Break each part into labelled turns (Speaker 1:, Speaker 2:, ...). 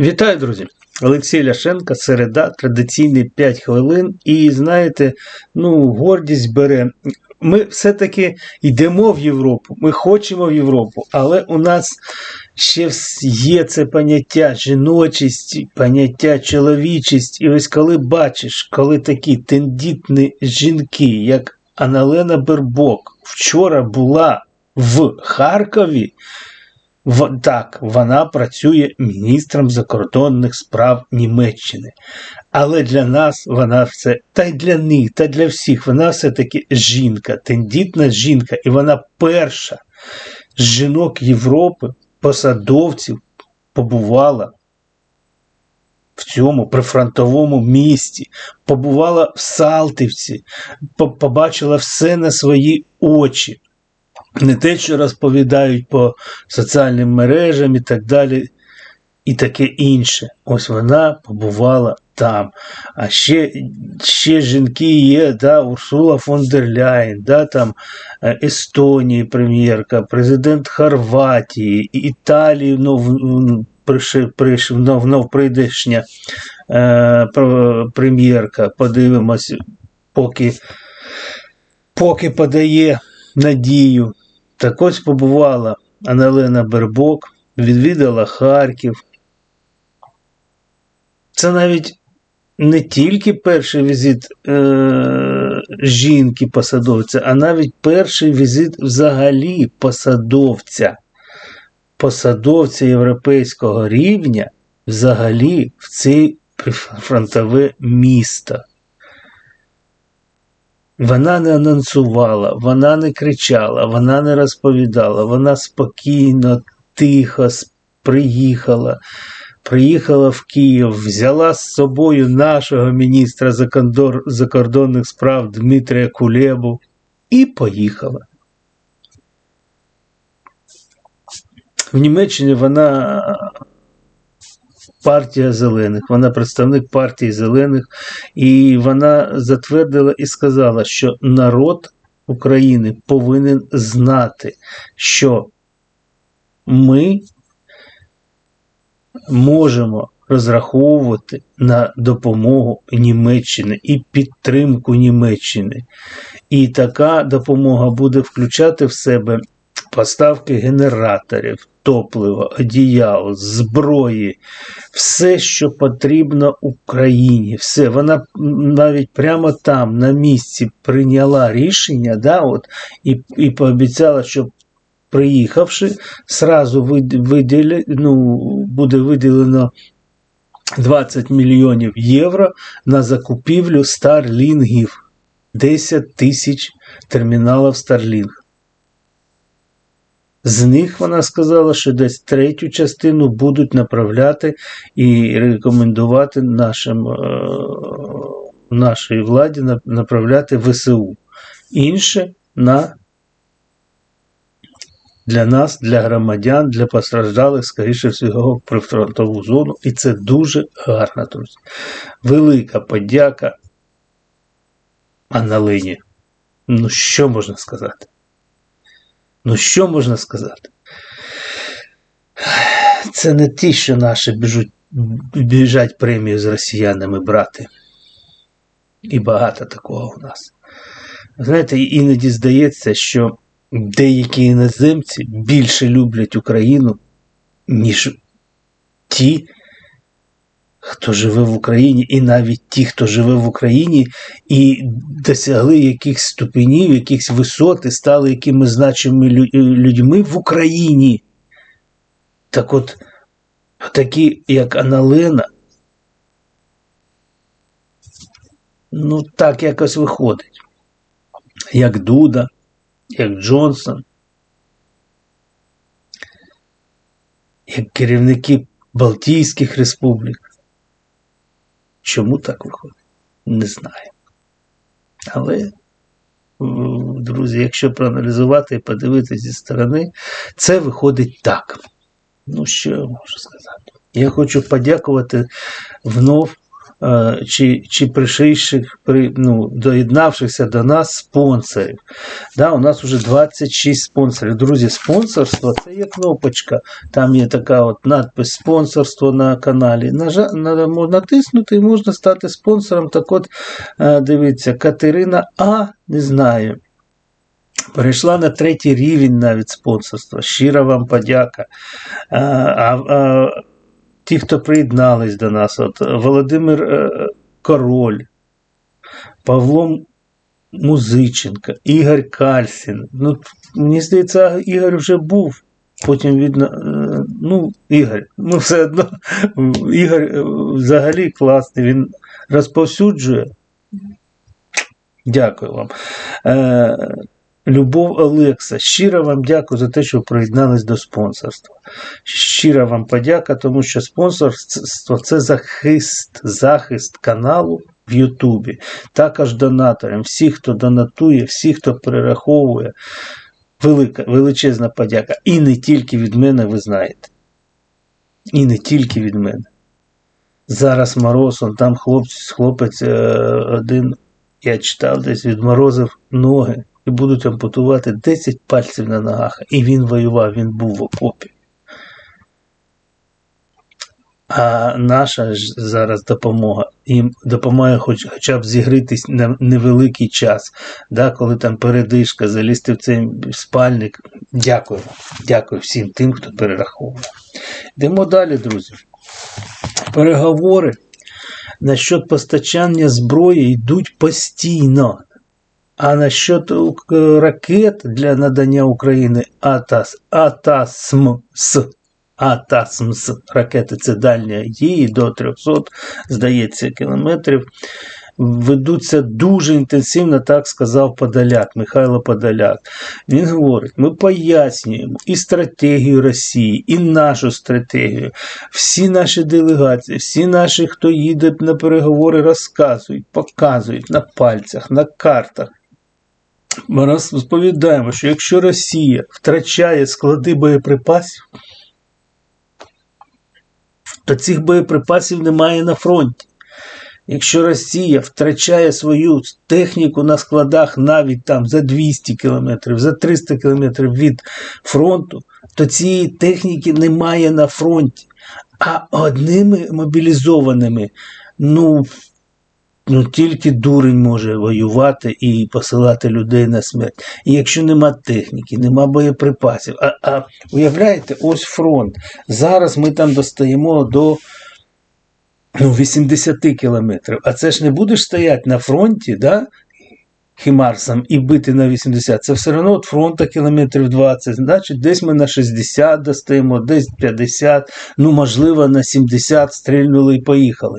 Speaker 1: Вітаю, друзі! Олексій Ляшенко, середа, традиційний 5 хвилин. І знаєте, ну, гордість бере. Ми все-таки йдемо в Європу, ми хочемо в Європу, але у нас ще є це поняття жіночість, поняття чоловічість. І ось коли бачиш, коли такі тендітні жінки, як Аналена Бербок, вчора була в Харкові. В, так, вона працює міністром закордонних справ Німеччини. Але для нас вона все, та й для них, та для всіх, вона все-таки жінка, тендітна жінка, і вона перша з жінок Європи, посадовців, побувала в цьому прифронтовому місті, побувала в Салтівці, побачила все на свої очі не те, що розповідають по соціальним мережам і так далі, і таке інше. Ось вона побувала там. А ще, ще жінки є, да, Урсула фон дер Ляєн, да, там е, Естонії прем'єрка, президент Хорватії, Італії нов, приш, приш, нов, нов прийдешня е, прем'єрка. Подивимось, поки, поки подає надію. Так ось побувала Аналена Бербок, відвідала Харків. Це навіть не тільки перший візит е- жінки-посадовця, а навіть перший візит взагалі посадовця, посадовця європейського рівня взагалі в це прифронтове місто. Вона не анонсувала, вона не кричала, вона не розповідала, вона спокійно, тихо приїхала. Приїхала в Київ, взяла з собою нашого міністра закордонних справ Дмитрія Кулебу і поїхала. В Німеччині вона партія зелених, вона представник партії зелених, і вона затвердила і сказала, що народ України повинен знати, що ми можемо розраховувати на допомогу Німеччини і підтримку Німеччини. І така допомога буде включати в себе поставки генераторів, топлива, одіял, зброї, все, що потрібно Україні. Все. Вона навіть прямо там, на місці, прийняла рішення, да, от, і, і пообіцяла, що приїхавши, сразу вид- виділі, ну, буде виділено 20 мільйонів євро на закупівлю старлінгів. 10 тисяч терміналів Starlink. З них вона сказала, що десь третю частину будуть направляти і рекомендувати нашим, е, нашій владі направляти ВСУ. Інше на для нас, для громадян, для постраждалих, скоріше всього, прифронтову зону. І це дуже гарно, друзі. Велика подяка Анналині. Ну, що можна сказати? Ну, що можна сказати? Це не ті, що наші біжуть, біжать премію з росіянами брати. І багато такого у нас. Знаєте, іноді здається, що деякі іноземці більше люблять Україну, ніж ті, хто живе в Україні, і навіть ті, хто живе в Україні і досягли якихось ступенів, якихось висот і стали якимись значимими лю- людьми в Україні. Так от, такі, як Аналена, ну так якось виходить. Як Дуда, як Джонсон, як керівники Балтійських республік. Чому так виходить? Не знаю. Але, друзі, якщо проаналізувати і подивитися зі сторони, це виходить так. Ну, що я можу сказати? Я хочу подякувати внов чи, чи пришийших, при, ну, доєднавшихся до нас спонсорів. Да, у нас вже 26 спонсорів. Друзі, спонсорство це є кнопочка. Там є така от надпис спонсорство на каналі. На, можна натиснути і можна стати спонсором. Так от, е, дивіться, Катерина А, не знаю. Перейшла на третій рівень навіть спонсорства. Щира вам подяка. А, а, а, ті, хто приєднались до нас, от Володимир е, Король, Павло Музиченко, Ігор Кальсін. Ну, мені здається, Ігор вже був. Потім видно, е, ну, Ігор, ну все одно, Ігор е, взагалі класний, він розповсюджує. Дякую вам. Любов Олекса, щиро вам дякую за те, що приєднались до спонсорства. Щира вам подяка, тому що спонсорство це захист, захист каналу в Ютубі. Також донаторам, всі, хто донатує, всі, хто перераховує. Велика, величезна подяка. І не тільки від мене, ви знаєте. І не тільки від мене. Зараз мороз, он там хлопець, хлопець один, я читав десь, відморозив ноги і будуть ампутувати 10 пальців на ногах. І він воював, він був в окопі. А наша ж зараз допомога їм допомагає хоч, хоча б зігрітись на невеликий час, да, коли там передишка, залізти в цей спальник. Дякую. Дякую всім тим, хто перераховує. Йдемо далі, друзі. Переговори насчет постачання зброї йдуть постійно. А насчет е, ракет для надання України АТАС, АТАСМС, АТАСМС, ракети це дальня дії до 300, здається, кілометрів. Ведуться дуже інтенсивно, так сказав Подоляк, Михайло Подоляк. Він говорить: ми пояснюємо і стратегію Росії, і нашу стратегію. Всі наші делегації, всі наші, хто їде на переговори, розказують, показують на пальцях, на картах. Ми розповідаємо, що якщо Росія втрачає склади боєприпасів, то цих боєприпасів немає на фронті. Якщо Росія втрачає свою техніку на складах навіть там за 200 кілометрів, за 300 кілометрів від фронту, то цієї техніки немає на фронті. А одними мобілізованими, ну, Ну, тільки дурень може воювати і посилати людей на смерть. І якщо нема техніки, нема боєприпасів. А а уявляєте, ось фронт. Зараз ми там достаємо до ну, 80 кілометрів. А це ж не будеш стояти на фронті, да? Хімарсом і бити на 80. Це все одно від фронту кілометрів 20. Значить, десь ми на 60 достаємо, десь 50, ну, можливо, на 70 стрільнули і поїхали.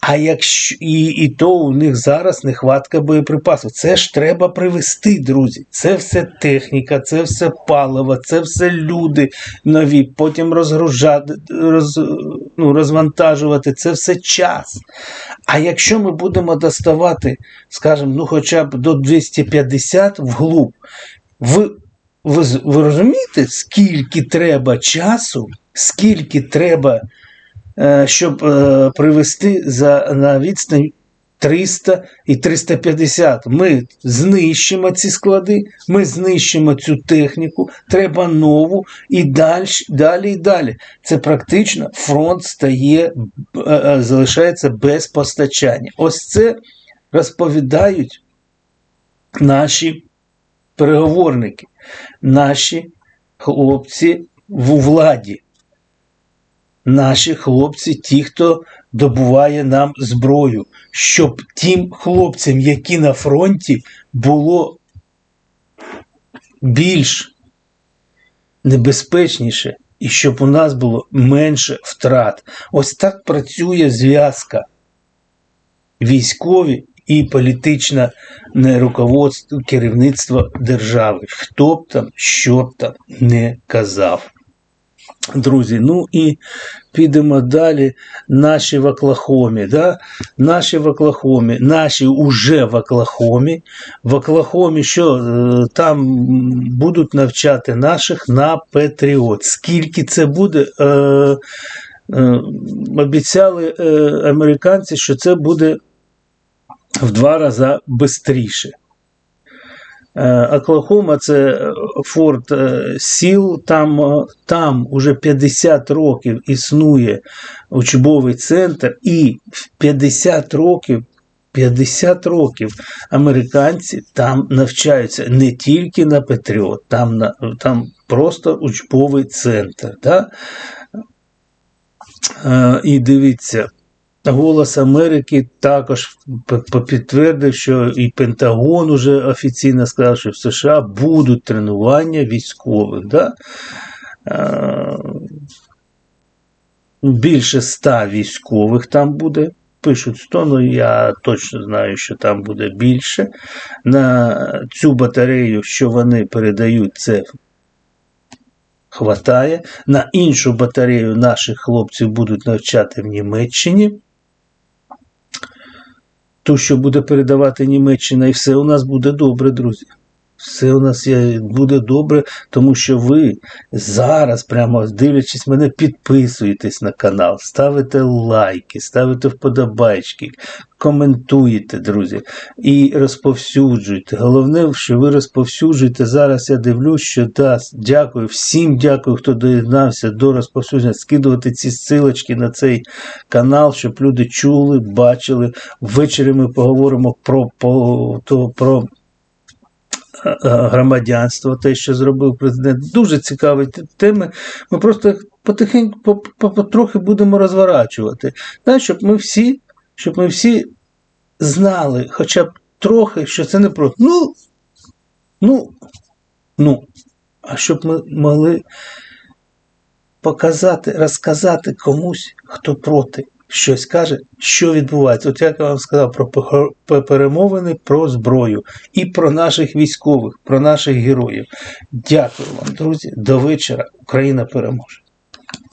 Speaker 1: А якщо і і то у них зараз нехватка боєприпасів. Це ж треба привезти, друзі. Це все техніка, це все паливо, це все люди нові, потім розгружати, роз, ну, розвантажувати, це все час. А якщо ми будемо доставати, скажімо, ну хоча б до 250 вглуб, ви, ви, ви розумієте, скільки треба часу, скільки треба. Е, щоб е, привести за на відстань 300 і 350. Ми знищимо ці склади, ми знищимо цю техніку, треба нову і далі, далі і далі. Це практично фронт стає, е, залишається без постачання. Ось це розповідають наші переговорники, наші хлопці в владі наші хлопці, ті, хто добуває нам зброю, щоб тим хлопцям, які на фронті, було більш небезпечніше і щоб у нас було менше втрат. Ось так працює зв'язка військові і політичне руководство керівництво держави. Хто б там, що б там не казав. Друзі, ну і підемо далі. Наші в Оклахомі. Да? Наші в Оклахомі, наші уже в Оклахомі. В Оклахомі, що е, там будуть навчати наших на Петріот. Скільки це буде? Е, е, обіцяли е, американці, що це буде в два рази швидше. Оклахома це е, форт е, сіл, там, е, там уже 50 років існує учбовий центр, і в 50 років 50 років американці там навчаються не тільки на Петріот, там, на, там просто учбовий центр. Да? Е, і дивіться, Голос Америки також підтвердив, що і Пентагон уже офіційно сказав, що в США будуть тренування військових. Да? Більше ста військових там буде. Пишуть 100, але я точно знаю, що там буде більше. На цю батарею, що вони передають, це хватає. На іншу батарею наших хлопців будуть навчати в Німеччині. Ту, що буде передавати Німеччина, і все у нас буде добре, друзі. Все у нас буде добре, тому що ви зараз, прямо дивлячись мене, підписуєтесь на канал, ставите лайки, ставите вподобайки, коментуєте, друзі, і розповсюджуйте. Головне, що ви розповсюджуєте. Зараз я дивлюсь, що да, дякую, всім дякую, хто доєднався до розповсюдження, скидувати ці ссылочки на цей канал, щоб люди чули, бачили. Ввечері ми поговоримо про, про е, громадянство, те, що зробив президент. Дуже цікаві теми. Ми просто потихеньку, по- по- потрохи будемо розворачувати. Так, щоб ми всі, щоб ми всі знали, хоча б трохи, що це не просто. Ну, ну, ну, а щоб ми могли показати, розказати комусь, хто проти. Щось каже, що відбувається. От як я вам сказав про перемовини про зброю і про наших військових, про наших героїв. Дякую вам, друзі. До вечора. Україна переможе.